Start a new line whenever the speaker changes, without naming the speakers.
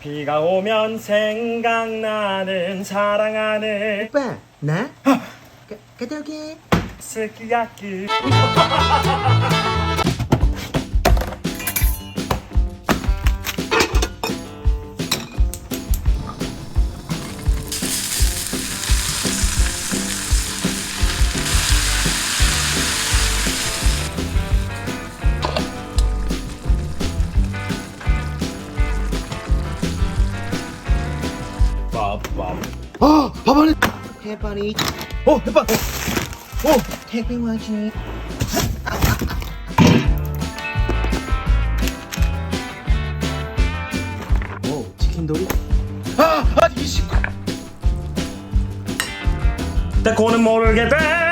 비가 오면 생각나는 사랑하는
오빠 나? 가, 갔다 올게
스키야키 빠빠
어! 밥안에 해바리
어 해봐
어! 택배 와지 오 치킨도리
아! 아! 이씨 달코는 모르게 돼